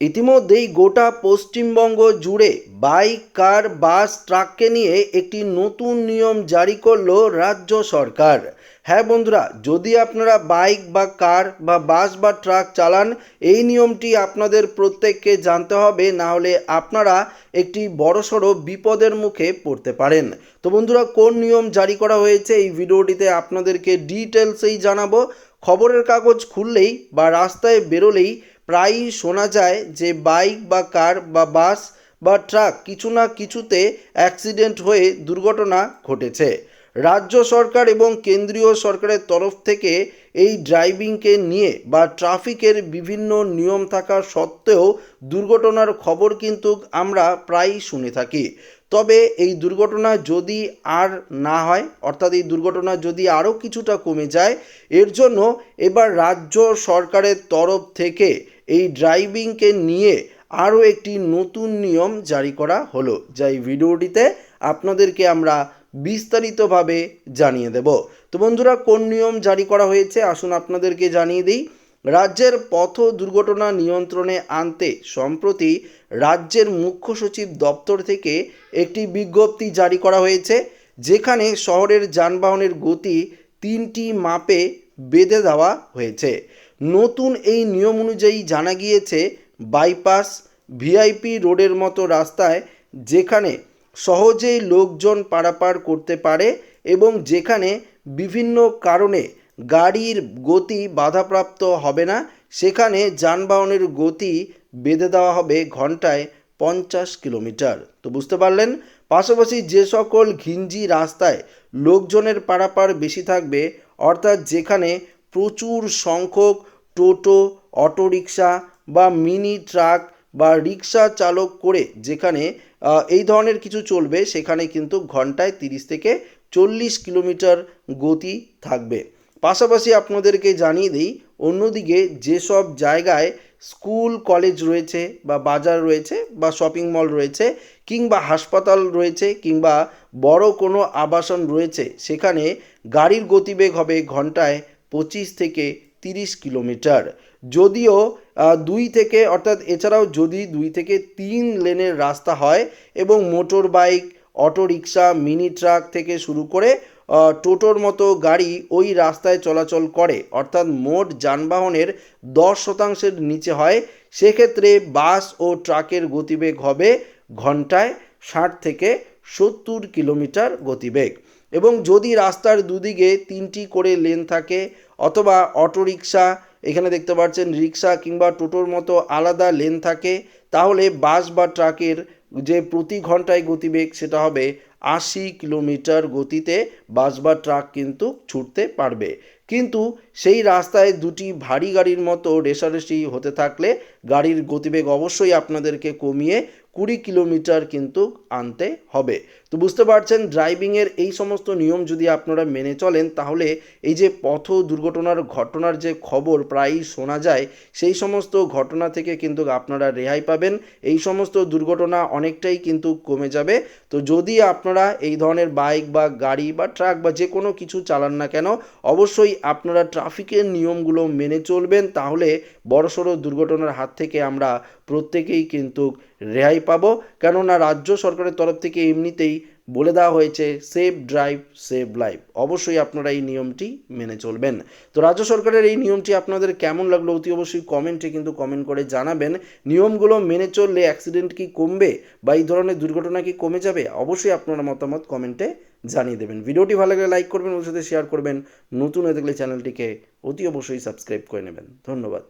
ইতিমধ্যেই গোটা পশ্চিমবঙ্গ জুড়ে বাইক, কার, বাস, ট্রাককে নিয়ে একটি নতুন নিয়ম জারি করল রাজ্য সরকার। হ্যাঁ বন্ধুরা, যদি আপনারা বাইক বা কার বা বাস বা ট্রাক চালান, এই নিয়মটি আপনাদের প্রত্যেককে জানতে হবে, না হলে আপনারা একটি বড়সড় বিপদের মুখে পড়তে পারেন। তো বন্ধুরা, কোন নিয়ম জারি করা হয়েছে এই ভিডিওটিতে আপনাদেরকে ডিটেলসেই জানাব। খবরের কাগজ খুললেই বা রাস্তায় বেরোলেই প্রায়ই শোনা যায় যে বাইক বা কার বা বাস বা ট্রাক কিছু না কিছুতে অ্যাক্সিডেন্ট হয়ে দুর্ঘটনা ঘটেছে। রাজ্য সরকার এবং কেন্দ্রীয় সরকারের তরফ থেকে এই ড্রাইভিংকে নিয়ে বা ট্রাফিকের বিভিন্ন নিয়ম থাকা সত্ত্বেও দুর্ঘটনার খবর কিন্তু আমরা প্রায়ই শুনে থাকি। তবে এই দুর্ঘটনা যদি আর না হয়, অর্থাৎ এই দুর্ঘটনা যদি আরও কিছুটা কমে যায়, এর জন্য এবার রাজ্য সরকারের তরফ থেকে এই ড্রাইভিংকে নিয়ে আরও একটি নতুন নিয়ম জারি করা হলো, যা এই ভিডিওটিতে আপনাদেরকে আমরা বিস্তারিতভাবে জানিয়ে দেব। তো বন্ধুরা, কোন নিয়ম জারি করা হয়েছে? আসুন আপনাদেরকে জানিয়ে দিই। রাজ্যের পথ দুর্ঘটনা নিয়ন্ত্রণে আনতে সম্প্রতি রাজ্যের মুখ্য সচিব দপ্তর থেকে একটি বিজ্ঞপ্তি জারি করা হয়েছে, যেখানে শহরের যানবাহনের গতি তিনটি মাপে বেঁধে দেওয়া হয়েছে। নতুন এই নিয়ম অনুযায়ী জানা গিয়েছে, বাইপাস ভিআইপি রোডের মতো রাস্তায় যেখানে সহজেই লোকজন পারাপার করতে পারে এবং যেখানে বিভিন্ন কারণে গাড়ির গতি বাধাপ্রাপ্ত হবে না, সেখানে যানবাহনের গতি বেঁধে দেওয়া হবে ঘন্টায় পঞ্চাশ কিলোমিটার। তো বুঝতে পারলেন? পাশাপাশি যে সকল ঘিঞ্জি রাস্তায় লোকজনের পারাপার বেশি থাকবে, অর্থাৎ যেখানে প্রচুর সংখ্যক টোটো, অটোরিকশা বা মিনি ট্রাক বা রিক্সা চালক করে যেখানে এই ধরনের কিছু চলবে, সেখানে কিন্তু ঘন্টায় তিরিশ থেকে চল্লিশ কিলোমিটার গতি থাকবে। পাশাপাশি আপনাদেরকে জানিয়ে দিই, অন্যদিকে যেসব জায়গায় স্কুল, কলেজ রয়েছে বা বাজার রয়েছে বা শপিং মল রয়েছে কিংবা হাসপাতাল রয়েছে কিংবা বড় কোনো আবাসন রয়েছে, সেখানে গাড়ির গতিবেগ হবে ঘন্টায় পঁচিশ থেকে তিরিশ কিলোমিটার। যদিও দুই থেকে, অর্থাৎ এছাড়াও যদি দুই থেকে তিন লেনের রাস্তা হয় এবং motorbike, auto rickshaw, mini truck থেকে শুরু করে টোটোর মতো গাড়ি ওই রাস্তায় চলাচল করে, অর্থাৎ মোট যানবাহনের দশ শতাংশের নিচে হয়, সেক্ষেত্রে বাস ও ট্রাকের গতিবেগ হবে ঘন্টায় ষাট থেকে সত্তর কিলোমিটার গতিবেগ। এবং যদি রাস্তার দুদিকে তিনটি করে লেন থাকে, অথবা অটোরিকশা, এখানে দেখতে পাচ্ছেন রিক্সা কিংবা টোটোর মতো আলাদা লেন থাকে, তাহলে বাস বা ট্রাকের যে প্রতি ঘন্টায় গতিবেগ সেটা হবে আশি কিলোমিটার গতিতে বাস বা ট্রাক কিন্তু ছুটতে পারবে। কিন্তু সেই রাস্তায় দুটি ভারী গাড়ির মতো রেশারেশি হতে থাকলে গাড়ির গতিবেগ অবশ্যই আপনাদেরকে কমিয়ে কুড়ি কিলোমিটার কিন্তু আনতে হবে। তো বুঝতে পারছেন ড্রাইভিংয়ের এই সমস্ত নিয়ম যদি আপনারা মেনে চলেন, তাহলে এই যে পথ দুর্ঘটনার ঘটনার যে খবর প্রায়ই শোনা যায়, সেই সমস্ত ঘটনা থেকে কিন্তু আপনারা রেহাই পাবেন। এই সমস্ত দুর্ঘটনা অনেকটাই কিন্তু কমে যাবে। তো যদি আপনারা এই ধরনের বাইক বা গাড়ি বা ট্রাক বা যে কোনো কিছু চালান না কেন, অবশ্যই আপনারা ট্রাফিকের নিয়মগুলো মেনে চলবেন। তাহলে বড়সড় দুর্ঘটনার হাত থেকে আমরা প্রত্যেকেই কিন্তু রেহাই পাবো। কেননা রাজ্য সরকারের তরফ থেকে এমনিতেই বলে দেওয়া হয়েছে সেভ ড্রাইভ সেভ লাইফ অবশ্যই আপনারা এই নিয়মটি মেনে চলবেন। তো রাজ্য সরকারের এই নিয়মটি আপনাদের কেমন লাগল অতি অবশ্যই কমেন্টে কিন্তু কমেন্ট করে জানাবেন। নিয়মগুলো মেনে চললে অ্যাক্সিডেন্ট কি কমবে বা এই ধরনের দুর্ঘটনা কি কমে যাবে, অবশ্যই আপনারা মতামত কমেন্টে জানিয়ে দেবেন। ভিডিওটি ভালো লাগলে লাইক করবেন ওর সাথে শেয়ার করবেন। নতুন হয়ে থাকলে চ্যানেলটিকে অতি অবশ্যই সাবস্ক্রাইব করে নেবেন। ধন্যবাদ।